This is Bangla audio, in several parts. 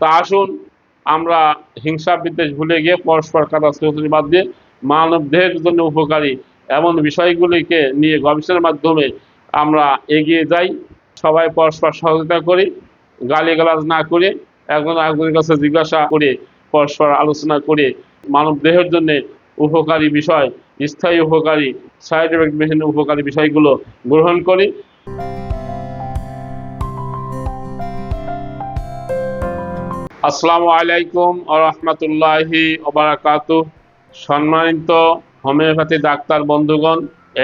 তা আসুন, আমরা হিংসা বিদ্বেষ ভুলে গিয়ে পরস্পর কাদা সহযোগী বাদ দিয়ে মানব দেহের জন্য উপকারী এমন বিষয়গুলিকে নিয়ে গবেষণার মাধ্যমে আমরা এগিয়ে যাই। সবাই পরস্পর সহযোগিতা করি, গালিগালাজ না করে, একজন একজনের কাছে জিজ্ঞাসা করে, পরস্পর আলোচনা করে। মানব দেহের জন্য উপকারী বিষয়, স্থায়ী উপকারী সাইড এফেক্ট বিভিন্ন উপকারী বিষয়গুলো গ্রহণ করি। আসসালামু আলাইকুম ও রহমতুল্লাহি ওবারাকাতু সম্মানিত হোমিওপ্যাথি ডাক্তার বন্ধুগণ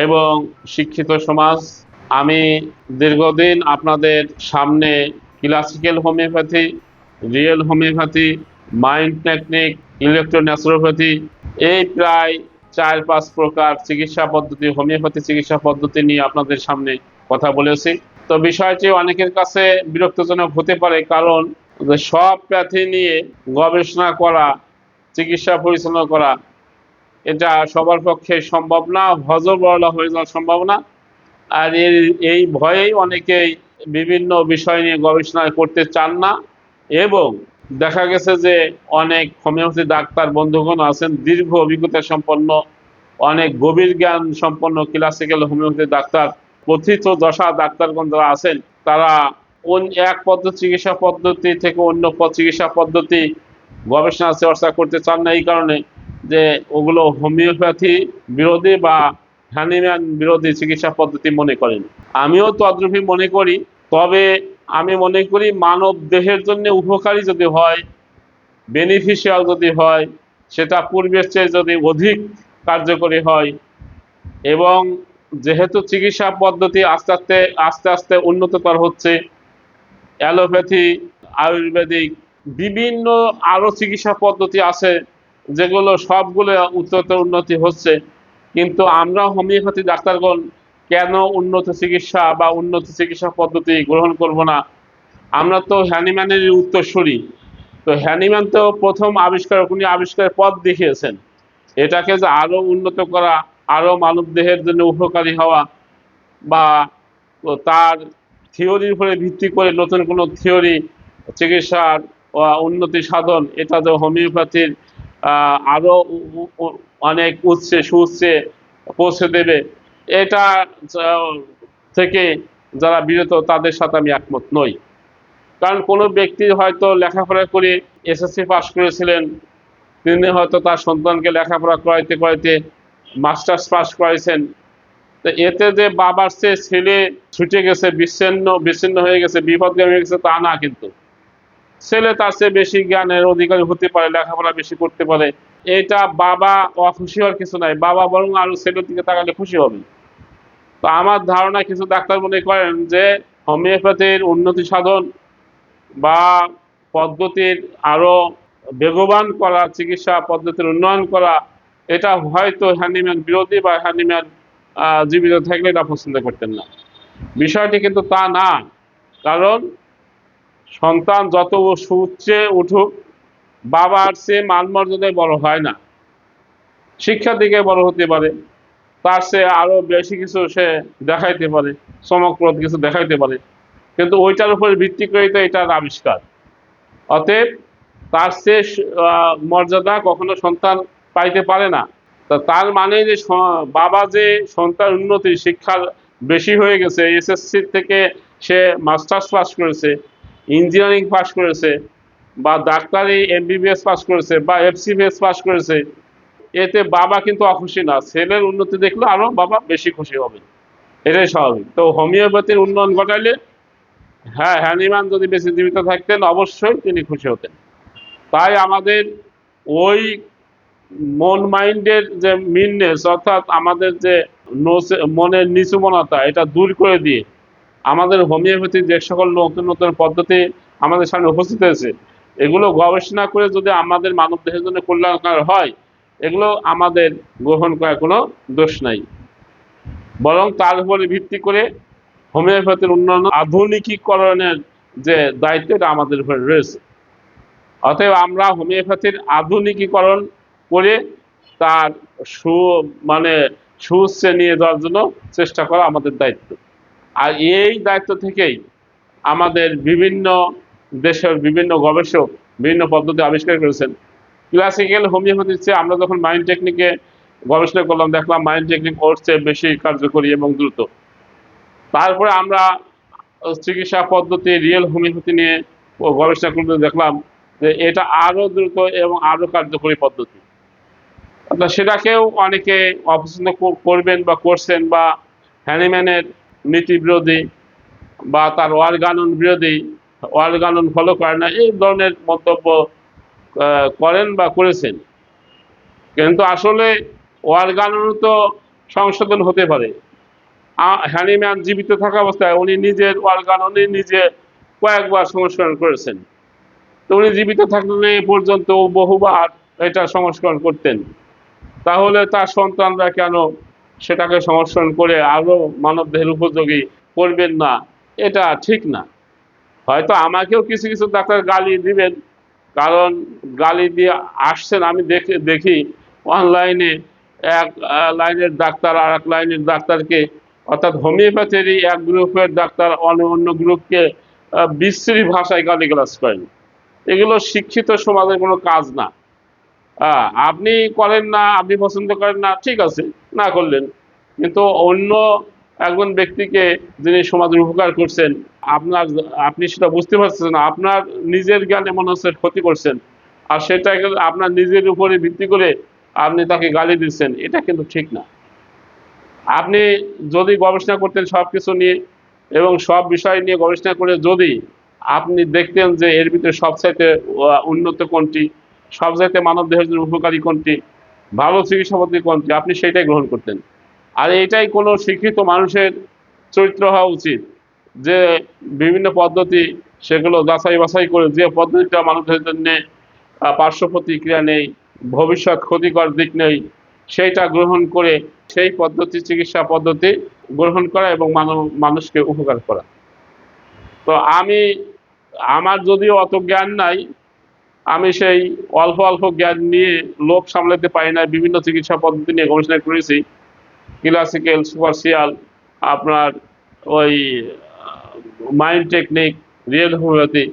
এবং শিক্ষিত সমাজ, আমি দীর্ঘদিন আপনাদের সামনে classical homoeopathy, real homoeopathy, mind technique, electronaturopathy এই প্রায় চার পাঁচ প্রকার চিকিৎসা পদ্ধতি, হোমিওপ্যাথি চিকিৎসা পদ্ধতি নিয়ে আপনাদের সামনে কথা বলেছি। তো বিষয়টি অনেকের কাছে বিরক্তজনক হতে পারে কারণ সব প্যাথি নিয়ে গবেষণা করা, চিকিৎসা পরিচালনা করা, এটা সবার পক্ষে সম্ভব না হজবরলা হয়ে যাওয়া সম্ভব না। আর এর এই ভয়েই অনেকেই বিভিন্ন বিষয় নিয়ে গবেষণা করতে চান না। এবং দেখা গেছে যে অনেক হোমিওপ্যাথি ডাক্তার বন্ধুগণ আছেন, দীর্ঘ অভিজ্ঞতা সম্পন্ন, অনেক গভীর জ্ঞান সম্পন্ন ক্লাসিক্যাল হোমিওপ্যাথি ডাক্তার, কথিত দশা ডাক্তারগণ যারা আছেন, তারা এক পদ্ধতি চিকিৎসা পদ্ধতি থেকে অন্য চিকিৎসা পদ্ধতি গবেষণা চর্চা করতে চান না, এই কারণে যে ওগুলো হোমিওপ্যাথি বিরোধী বা হ্যানিম্যান বিরোধী চিকিৎসা পদ্ধতি মনে করেন। আমিও তদ্রূপী মনে করি, তবে আমি মনে করি মানব দেহের জন্য উপকারী যদি হয় বেনিফিশিয়াল যদি হয়, সেটা পূর্বের চেয়ে যদি অধিক কার্যকরী হয়, এবং যেহেতু চিকিৎসা পদ্ধতি আস্তে আস্তে আস্তে আস্তে উন্নততর হচ্ছে অ্যালোপ্যাথি, আয়ুর্বেদিক, বিভিন্ন আরও চিকিৎসা পদ্ধতি আছে, যেগুলো সবগুলো উত্তরোত্তর উন্নতি হচ্ছে। কিন্তু আমরা হোমিওপ্যাথি ডাক্তারগণ কেন উন্নত চিকিৎসা বা উন্নত চিকিৎসা পদ্ধতি গ্রহণ করব না? আমরা তো হ্যানিম্যানের উত্তরসূরি। তো হ্যানিম্যান তো প্রথম আবিষ্কার, উনি আবিষ্কারের পথ দেখিয়েছেন। এটাকে যে আরও উন্নত করা আরও মানব দেহের জন্য উপকারী হওয়া বা তার থিওরির উপরে ভিত্তি করে নতুন কোনো থিওরি চিকিৎসার উন্নতি সাধন এটা তো হোমিওপ্যাথির আহ, আরও উ- উ- উ- অনেক উৎসে সুউচ্চে পৌঁছে দেবে। এটা থেকে যারা বিরত তাদের সাথে আমি একমত নই। কারণ কোনো ব্যক্তি হয়তো লেখাপড়া করে এসএসসি পাশ করেছিলেন তিনি হয়তো তার সন্তানকে লেখাপড়া করাইতে করাইতে মাস্টার্স পাস করাইছেন এতে যে বাবার সে ছেলে ছুটে গেছে বিচ্ছিন্ন বিচ্ছিন্ন হয়ে গেছে বিপদগামী হয়ে গেছে তা না কিন্তু। ছেলে তার চেয়ে বেশি জ্ঞানের অধিকারী হতে পারে লেখাপড়া বেশি করতে পারে। এটা বাবা অখুশি হওয়ার কিছু নাই। বাবা বরং আরও ছেলের দিকে তাকালে খুশি হবে। তো আমার ধারণা কিছু ডাক্তার মনে করেন যে হোমিওপ্যাথির উন্নতি সাধন বা পদ্ধতির আরও বেগবান করা চিকিৎসা পদ্ধতির উন্নয়ন করা এটা হয়তো হ্যান্ডিম্যান বিরোধী বা হ্যান্ডিম্যান আহ, জীবিত থাকলে এটা পছন্দ করতেন না। বিষয়টি কিন্তু তা না কারণ সন্তান যত সুউচ্চে উঠুক বাবার চেয়ে মান মর্যাদায় বড় হয় না। শিক্ষার দিকে বড় হতে পারে তার চেয়ে আরও বেশি কিছু সে দেখাইতে পারে চমকপ্রদ কিছু দেখাইতে পারে। কিন্তু ওইটার উপর ভিত্তি করে তো এটার আবিষ্কার। অতএব তার আহ, মর্যাদা কখনো সন্তান পাইতে পারে না। তা তার মানে যে বাবা যে সন্তান উন্নতি শিক্ষার বেশি হয়ে গেছে এসএসসি থেকে সে মাস্টার্স পাস করেছে ইঞ্জিনিয়ারিং পাস করেছে, বা ডাক্তারি এমবিবিএস পাস করেছে, বা এফসিবিএস পাস করেছে, এতে বাবা কিন্তু অখুশি না। ছেলের উন্নতি দেখলে আরও বাবা বেশি খুশি হবে। এটাই স্বাভাবিক। তো হোমিওপ্যাথির উন্নয়ন ঘটাইলে হ্যাঁ হ্যানিম্যান যদি বেশি জীবিত থাকতেন, অবশ্যই তিনি খুশি হতেন। তাই আমাদের ওই মন মাইন্ডের যে মিননেস অর্থাৎ আমাদের যে মনের নিচুমনতা, এটা দূর করে দিয়ে আমাদের হোমিওপ্যাথির যে সকল নতুন নতুন পদ্ধতি আমাদের সামনে উপস্থিত হয়েছে, এগুলো গবেষণা করে যদি আমাদের মানব দেহের জন্য কল্যাণকর হয়, এগুলো আমাদের গ্রহণ করার কোনো দোষ নাই। বরং তার উপরে ভিত্তি করে হোমিওপ্যাথির উন্নয়ন আধুনিকীকরণের যে দায়িত্ব, এটা আমাদের উপরে রয়েছে। অতএব আমরা হোমিওপ্যাথির আধুনিকীকরণ করে তার সু মানে সুউচ্চে নিয়ে যাওয়ার জন্য চেষ্টা করা আমাদের দায়িত্ব। আর এই দায়িত্ব থেকেই আমাদের বিভিন্ন দেশের বিভিন্ন গবেষক বিভিন্ন পদ্ধতি আবিষ্কার করেছেন। ক্লাসিক্যাল হোমিওপ্যাথির চেয়ে আমরা যখন মাইন্ড টেকনিকে গবেষণা করলাম, দেখলাম মাইন্ড টেকনিক ওর চেয়ে বেশি কার্যকরী এবং দ্রুত। তারপরে আমরা চিকিৎসা পদ্ধতি রিয়েল হোমিওপ্যাথি নিয়ে গবেষণা করতে দেখলাম যে এটা আরও দ্রুত এবং আরও কার্যকরী পদ্ধতি। সেটাকেও অনেকে অপছন্দ করবেন বা করছেন বা হ্যানিম্যানের নীতি বিরোধী বা তার ওয়ার্গানন বিরোধী ওয়ার্গানন ফলো করে না, এই ধরনের মন্তব্য করেন বা করেছেন। কিন্তু আসলে ওয়ার্গানন তো সংশোধন হতে পারে। হ্যানিম্যান জীবিত থাকা অবস্থায় উনি নিজের ওয়ার্গাননে নিজে কয়েকবার সংস্করণ করেছেন। তো উনি জীবিত থাকলে পর্যন্ত বহুবার এটা সংস্করণ করতেন। তাহলে তার সন্তানরা কেন সেটাকে সংস্করণ করে আরও মানব দেহের উপযোগী করবেন না? এটা ঠিক না। হয়তো আমাকেও কিছু কিছু ডাক্তার গালি দিবেন, কারণ গালি দিয়ে আসছেন। আমি দেখে, দেখি অনলাইনে এক লাইনের ডাক্তার আর এক লাইনের ডাক্তারকে, অর্থাৎ হোমিওপ্যাথিরই এক গ্রুপের ডাক্তার অন্য অন্য গ্রুপকে বিশ্রী ভাষায় গালিগালাজ করেন। এগুলো শিক্ষিত সমাজের কোনো কাজ না। আহ, আপনি করেন না আপনি পছন্দ করেন না ঠিক আছে না করলেন। কিন্তু অন্য একজন ব্যক্তিকে যিনি সমাজের উপকার করছেন আপনার আপনি সেটা বুঝতে পারছেন না আপনার নিজের জ্ঞানে মনে হচ্ছে ক্ষতি করছেন। আর সেটাকে আপনার নিজের উপরে ভিত্তি করে আপনি তাকে গালি দিচ্ছেন এটা কিন্তু ঠিক না। আপনি যদি গবেষণা করতেন সব কিছু নিয়ে এবং সব বিষয় নিয়ে গবেষণা করে যদি আপনি দেখতেন যে এর ভিতরে সবচাইতে উন্নত কোনটি সবচাইতে মানব দেহের জন্য উপকারী কোনটি? ভালো চিকিৎসা পদ্ধতি কোনটি? আপনি সেটাই গ্রহণ করতেন। আর এটাই কোনো শিক্ষিত মানুষের চরিত্র হওয়া উচিত যে বিভিন্ন পদ্ধতি সেগুলো যাচাই বাছাই করে যে পদ্ধতিটা মানুষের জন্য পার্শ্ব প্রতিক্রিয়া নেই, ভবিষ্যৎ ক্ষতিকর দিক নেই, সেইটা গ্রহণ করে সেই পদ্ধতি, চিকিৎসা পদ্ধতি গ্রহণ করা এবং মানব, মানুষকে উপকার করা। তো আমি, আমার যদিও অত জ্ঞান নাই আমি সেই অল্প অল্প জ্ঞান নিয়ে লোভ সামলাতে পারি না বিভিন্ন চিকিৎসা পদ্ধতি নিয়ে গবেষণা করেছি। ক্লাসিক্যাল সুপারসিয়াল আপনার ওই মাইন্ড টেকনিক রিয়েল হোমিওপ্যাথি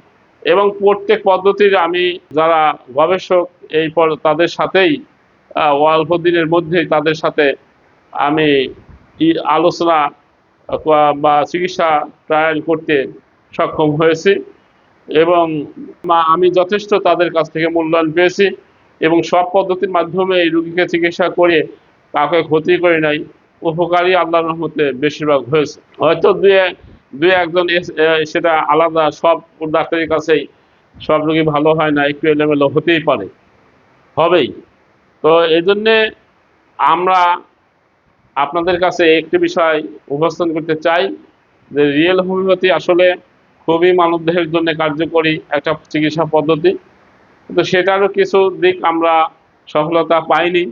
এবং প্রত্যেক পদ্ধতির আমি যারা গবেষক এই পর- তাদের সাথেই অল্প দিনের মধ্যেই তাদের সাথে আমি আলোচনা বা চিকিৎসা ট্রায়াল করতে সক্ষম হয়েছি। এবং আমি যথেষ্ট তাদের কাছ থেকে মূল্যায়ন পেয়েছি এবং সব পদ্ধতির মাধ্যমে এই রুগীকে চিকিৎসা করে কাউকে ক্ষতি করে নাই, উপকারী আল্লাহর রহমতে বেশিরভাগ হয়েছে। হয়তো দুই দুই একজন সেটা আলাদা, সব ডাক্তারের কাছেই সব রোগী ভালো হয় না, একটু এলোমেলো হতেই পারে। হবেই। তো এই জন্যে আমরা আপনাদের কাছে একটি বিষয় উপস্থান করতে চাই যে, রিয়েল হোমিওপ্যাথি আসলে খুবই মানবদেহের জন্য কার্যকরী একটা চিকিৎসা পদ্ধতি। কিন্তু সেটারও কিছু দিক আমরা সফলতা পাইনি।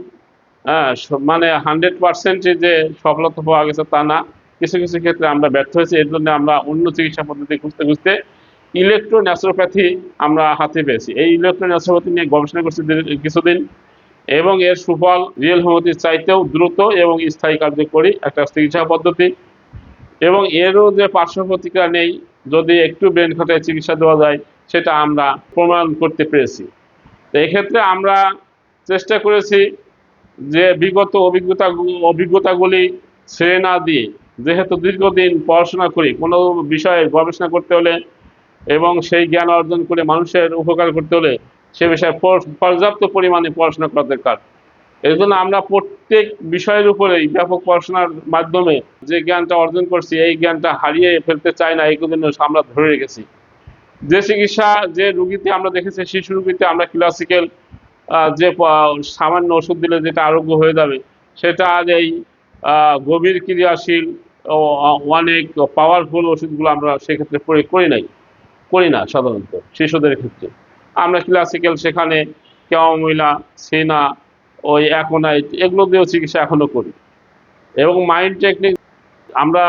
হ্যাঁ মানে হান্ড্রেড পার্সেন্টই যে সফলতা পাওয়া গেছে তা না। কিছু কিছু ক্ষেত্রে আমরা ব্যর্থ হয়েছি। এর জন্য আমরা অন্য চিকিৎসা পদ্ধতি খুঁজতে খুঁজতে ইলেকট্রো ন্যাচুরোপ্যাথি আমরা হাতে পেয়েছি। এই ইলেকট্রো ন্যাচুরোপ্যাথি নিয়ে গবেষণা করছি কিছুদিন এবং এর সুফল রিয়েল হোমিওপ্যাথির চাইতেও দ্রুত এবং স্থায়ী কার্যকরী একটা চিকিৎসা পদ্ধতি। এবং এরও যে পার্শ্ব প্রতিক্রিয়া নেই যদি একটু ব্রেন খাটায় চিকিৎসা দেওয়া যায়, সেটা আমরা প্রমাণ করতে পেরেছি। তো এক্ষেত্রে আমরা চেষ্টা করেছি যে বিগত অভিজ্ঞতা, অভিজ্ঞতাগুলি ছেড়ে না দিয়ে, যেহেতু দীর্ঘদিন পড়াশোনা করি, কোনো বিষয়ে গবেষণা করতে হলে এবং সেই জ্ঞান অর্জন করে মানুষের উপকার করতে হলে সে বিষয়ে পর্যাপ্ত পরিমাণে পড়াশোনা করা দরকার। এই জন্য আমরা প্রত্যেক বিষয়ের উপরেই ব্যাপক পড়াশোনার মাধ্যমে যে জ্ঞানটা অর্জন করছি, এই জ্ঞানটা হারিয়ে ফেলতে চাই না এই জন্য আমরা ধরে রেখেছি। যে চিকিৎসা, যে রুগীতে আমরা দেখেছি, শিশু রুগীতে আমরা ক্লাসিক্যাল যে সামান্য ওষুধ দিলে যেটা আরোগ্য হয়ে যাবে, সেটা আজ এই গভীর ক্রিয়াশীল অনেক পাওয়ারফুল ওষুধগুলো আমরা সেক্ষেত্রে প্রয়োগ করি নাই। করি না সাধারণত, শিশুদের ক্ষেত্রে। আমরা ক্লাসিক্যাল সেখানে কেমমিলা সিনা ওই অ্যাকোনাইট এগুলো দিয়েও চিকিৎসা এখনও করি। এবং মাইন্ড টেকনিক, আমরা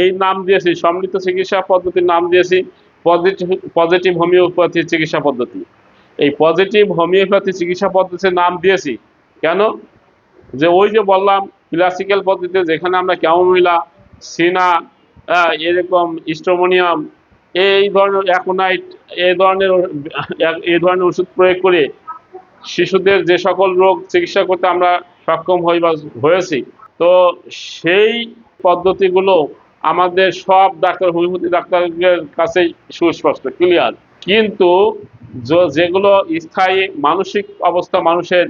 এই নাম দিয়েছি, সমৃদ্ধ চিকিৎসা পদ্ধতির নাম দিয়েছি, পজিটিভ পজিটিভ হোমিওপ্যাথি চিকিৎসা পদ্ধতি। এই পজিটিভ হোমিওপ্যাথি চিকিৎসা পদ্ধতির নাম দিয়েছি, কেন? যে ওই যে বললাম, ক্লাসিক্যাল পদ্ধতিতে যেখানে আমরা ক্যামোমিলা, সিনা এরকম স্টোমোনিয়াম, এই ধরনের অ্যাকোনাইট এই ধরনের এই ধরনের ওষুধ প্রয়োগ করে শিশুদের যে সকল রোগ চিকিৎসা করতে আমরা সক্ষম হই বা হয়েছি, তো সেই পদ্ধতিগুলো আমাদের সব ডাক্তার হোমিওপ্যাথি ডাক্তারের কাছেই সুস্পষ্ট ক্লিয়ার কিন্তু যেগুলো স্থায়ী মানসিক অবস্থা মানুষের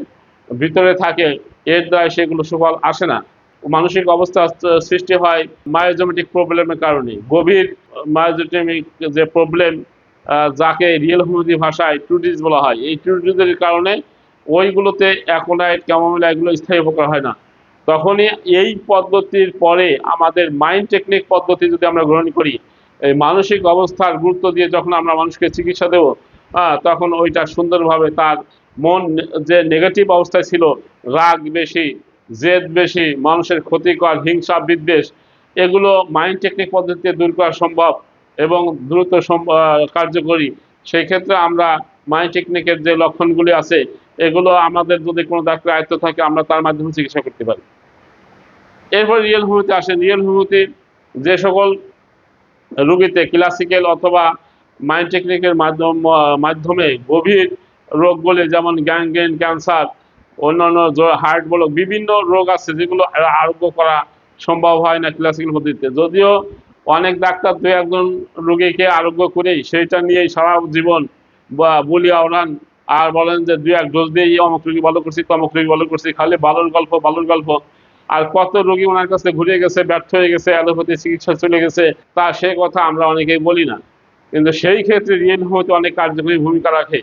ভিতরে থাকে, এর দ্বারা সেগুলো সুফল আসে না। মানসিক অবস্থা সৃষ্টি হয় মায়োজমেটিক প্রবলেমের কারণে। গভীর মায়োজমেটিক যে প্রবলেম যাকে রিয়েল হোমিওপ্যাথি ভাষায় ট্রুডিস বলা হয়। এই ট্রুডিসের কারণে ওইগুলোতে অ্যাকোনাইট ক্যামোমিলা এগুলো স্থায়ী উপকার হয় না। তখনই এই পদ্ধতির পরে আমাদের মাইন্ড টেকনিক পদ্ধতি যদি আমরা গ্রহণ করি, এই মানসিক অবস্থার গুরুত্ব দিয়ে যখন আমরা মানুষকে চিকিৎসা দেবো তখন ওইটা সুন্দরভাবে তার মন যে নেগেটিভ অবস্থায় ছিল, রাগ বেশি, জেদ বেশি, মানুষের ক্ষতিকর, হিংসা বিদ্বেষ, এগুলো মাইন্ড টেকনিক পদ্ধতিতে দূর করা সম্ভব। এবং দ্রুত কার্যকরী। সেই ক্ষেত্রে আমরা মাইন্ড টেকনিকের যে লক্ষণগুলি আছে, এগুলো আমাদের যদি কোনো ডাক্তার আয়ত্ত থাকে, আমরা তার মাধ্যমে চিকিৎসা করতে পারি। এরপর রিয়েল হোমিওপ্যাথি আসেন রিয়েল হোমিওপ্যাথি যে সকল রুগীতে ক্লাসিক্যাল অথবা মাইন্ড টেকনিকের মাধ্যম মাধ্যমে গভীর রোগগুলি যেমন গ্যাংগ্রেন, ক্যান্সার, অন্যান্য হার্ট ব্লক, বিভিন্ন রোগ আছে যেগুলো আরোগ্য করা সম্ভব হয় না ক্লাসিক্যাল পদ্ধতিতে। যদিও অনেক ডাক্তার দু একজন রুগীকে আরোগ্য করেই সেইটা নিয়েই সারা জীবন বা বলি আওড়ান আর বলেন যে দু এক ডোজ দিয়ে অমুক রোগী ভালো করছি, তমুক রোগী ভালো করছি, খালি ভালোর গল্প ভালোর গল্প। আর কত রোগী ওনার কাছে ঘুরে গেছে, ব্যর্থ হয়ে গেছে, অ্যালোপ্যাথি চিকিৎসা চলে গেছে, তা সে কথা আমরা অনেকেই বলি না। কিন্তু সেই ক্ষেত্রে রিয়েল হতে অনেক কার্যকরী ভূমিকা রাখে।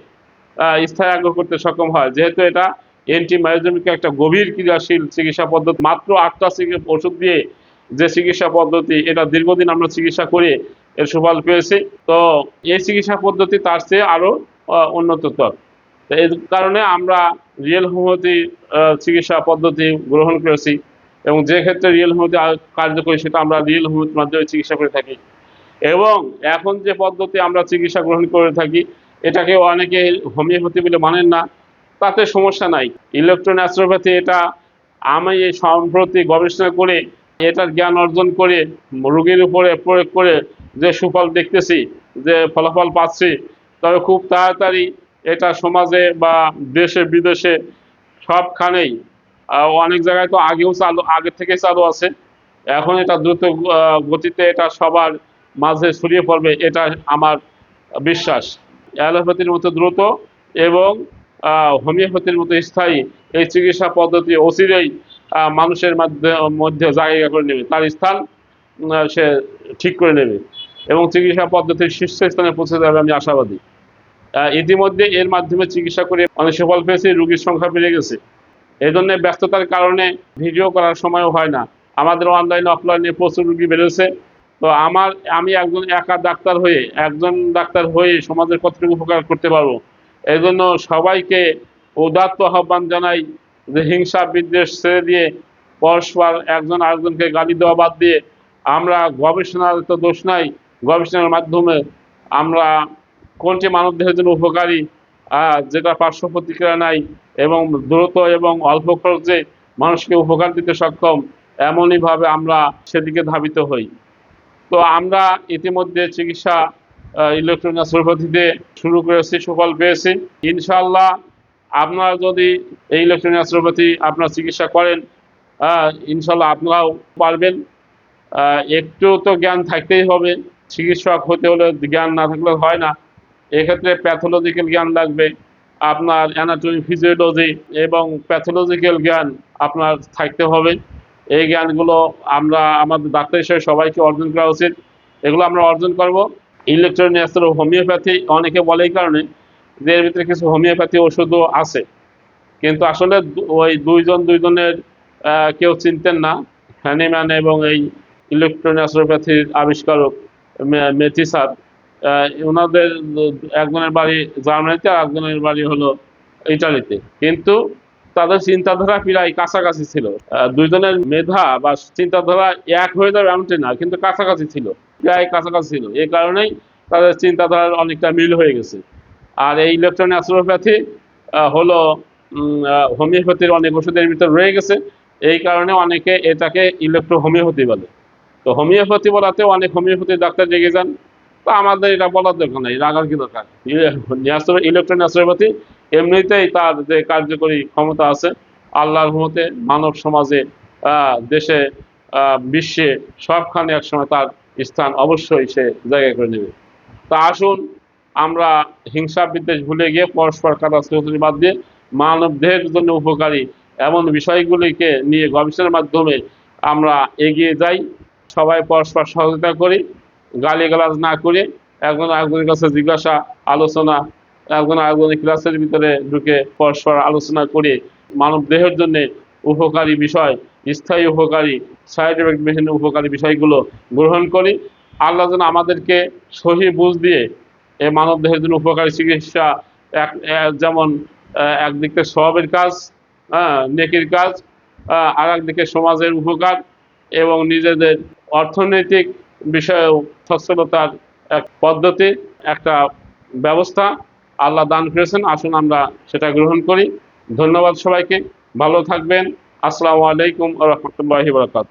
স্থায়ী আগ্রহ করতে সক্ষম হয়। যেহেতু এটা অ্যান্টিমায়োজমিক একটা গভীর ক্রিয়াশীল চিকিৎসা পদ্ধতি, মাত্র আটটা ওষুধ দিয়ে যে চিকিৎসা পদ্ধতি, এটা দীর্ঘদিন আমরা চিকিৎসা করে এর সুফল পেয়েছি। তো এই চিকিৎসা পদ্ধতি তার চেয়ে আরও উন্নততর। তো এই কারণে আমরা রিয়েল হোমিওপ্যাথি চিকিৎসা পদ্ধতি গ্রহণ করেছি এবং যে ক্ষেত্রে রিয়েল হোমিওপ্যাথি কার্যকরী সেটা আমরা রিয়েল হোমিওপ্যাথির মাধ্যমে চিকিৎসা করে থাকি। এবং এখন যে পদ্ধতি আমরা চিকিৎসা গ্রহণ করে থাকি, এটাকে অনেকে হোমিওপ্যাথি বলে মানেন না, তাতে সমস্যা নাই। ইলেকট্রন এটা আমি সম্প্রতি গবেষণা করে এটার জ্ঞান অর্জন করে, রোগীর উপরে প্রয়োগ করে যে সুফল দেখতেছি, যে ফলাফল পাচ্ছি, তবে খুব তাড়াতাড়ি এটা সমাজে বা দেশে, বিদেশে সবখানেই অনেক জায়গায় তো আগেও চালু, আগে থেকে চালু আছে। এখন এটা দ্রুত গতিতে এটা সবার মাঝে ছড়িয়ে পড়বে, এটা আমার বিশ্বাস। অ্যালোপ্যাথির মতো দ্রুত এবং হোমিওপ্যাথির মতো স্থায়ী এই চিকিৎসা পদ্ধতি অচিরেই মানুষের মধ্যে মধ্যে জায়গা করে নেবে। তার স্থান সে ঠিক করে নেবে। এবং চিকিৎসা পদ্ধতির শীর্ষস্থানে পৌঁছে যাবে আমি আশাবাদী। ইতিমধ্যে এর মাধ্যমে চিকিৎসা করে অনেক সুফল পেয়েছে, রুগীর সংখ্যা বেড়ে গেছে। এই জন্য ব্যস্ততার কারণে ভিডিও করার সময়ও হয় না। আমাদের অনলাইন অফলাইনে প্রচুর রুগী বেড়েছে। তো আমার, আমি একজন একা ডাক্তার হয়ে, একজন ডাক্তার হয়ে সমাজের কতটুকু উপকার করতে পারব? এই জন্য সবাইকে উদাত্ত আহ্বান জানাই যে হিংসা বিদ্বেষ ছেড়ে দিয়ে পরস্পর একজন আরেকজনকে গালি দেওয়া বাদ দিয়ে আমরা গবেষণার তো দোষ নাই, গবেষণার মাধ্যমে আমরা কোনটি মানব দেহের জন্য উপকারী যেটা পার্শ্ব প্রতিক্রিয়া নাই এবং দ্রুত এবং অল্প খরচে মানুষকে উপকার দিতে সক্ষম এমনইভাবে আমরা সেদিকে ধাবিত হই। তো আমরা ইতিমধ্যে চিকিৎসা ইলেকট্রনিক অ্যাস্ট্রোপ্যাথিতে শুরু করেছি, সুফল পেয়েছি। ইনশাল্লাহ আপনারা যদি এই ইলেকট্রনিক অ্যাস্ট্রোপ্যাথি আপনার চিকিৎসা করেন ইনশাল্লাহ আপনারাও পারবেন। একটু তো জ্ঞান থাকতেই হবে। চিকিৎসক হতে হলে জ্ঞান না থাকলে হয় না। এক্ষেত্রে প্যাথোলজিক্যাল জ্ঞান লাগবে। আপনার অ্যানাটমি ফিজিওলজি এবং প্যাথোলজিক্যাল জ্ঞান আপনার থাকতে হবে। এই জ্ঞানগুলো আমরা আমাদের ডাক্তার হিসেবে সবাইকে অর্জন করা উচিত। এগুলো আমরা অর্জন করব। ইলেকট্রনিক হোমিওপ্যাথি অনেকে বলে এই কারণে যে এর ভিতরে কিছু হোমিওপ্যাথি ওষুধও আছে। কিন্তু আসলে ওই দুইজন দুইজনের কেউ চিনতেন না। হ্যানিম্যান এবং এই ইলেকট্রনিক অ্যাস্ট্রোপ্যাথির আবিষ্কারক মে- মেথি স্যার ওনাদের একজনের বাড়ি জার্মানিতে আর একজনের বাড়ি হলো ইটালিতে। কিন্তু তাদের চিন্তাধারা প্রায় কাছাকাছি ছিল। দুইজনের মেধা বা চিন্তাধারা এক হয়ে যাবে এমনটি না, কিন্তু কাছাকাছি ছিল। প্রায় কাছাকাছি ছিল। এই কারণেই তাদের চিন্তাধারার অনেকটা মিল হয়ে গেছে। আর এই ইলেকট্রনিক অ্যাস্ট্রোপ্যাথি হলো হোমিওপ্যাথির অনেক ওষুধের ভিতর রয়ে গেছে। এই কারণে অনেকে এটাকে ইলেকট্রো হোমিওপ্যাথি বলে। তো হোমিওপ্যাথি বলাতে অনেক হোমিওপ্যাথি ডাক্তার জেগে যান। তো আমাদের এটা বলার দরকার নেই রাগার কি দরকার? ইলেকট্রনিক ন্যাচুরোপ্যাথি এমনিতেই তার যে কার্যকরী ক্ষমতা আছে, আল্লাহর রহমতে মানব সমাজে দেশে বিশ্বে সবখানে একসময় তার স্থান অবশ্যই সে জায়গা করে নেবে। তা আসুন আমরা হিংসা বিদ্বেষ ভুলে গিয়ে পরস্পর কাটা শ্রোতরি বাদ দিয়ে মানব দেহের জন্য উপকারী এমন বিষয়গুলিকে নিয়ে গবেষণার মাধ্যমে আমরা এগিয়ে যাই। সবাই পরস্পর সহযোগিতা করি, গালিগালাজ না করে। একজন আরেকজনের কাছে জিজ্ঞাসা, আলোচনা, একজন আরেকজনের ক্লাসের ভিতরে ঢুকে পরস্পর আলোচনা করে। মানব দেহের জন্য উপকারী বিষয়, স্থায়ী উপকারী সাইড এফেক্ট বিভিন্ন উপকারী বিষয়গুলো গ্রহণ করি। আল্লাহ যেন আমাদেরকে সহি বুঝ দিয়ে এই মানব দেহের জন্য উপকারী চিকিৎসা এক, এ- যেমন একদিকে সবের কাজ হ্যাঁ নেকির কাজ আর একদিকে সমাজের উপকার এবং নিজেদের অর্থনৈতিক বিষয়েও সচ্ছলতার এক পদ্ধতি, একটা ব্যবস্থা আল্লাহ দান করেছেন। আসুন আমরা সেটা গ্রহণ করি। ধন্যবাদ সবাইকে। ভালো থাকবেন। আসসালামু আলাইকুম রহমতুল্লাহি বরকাত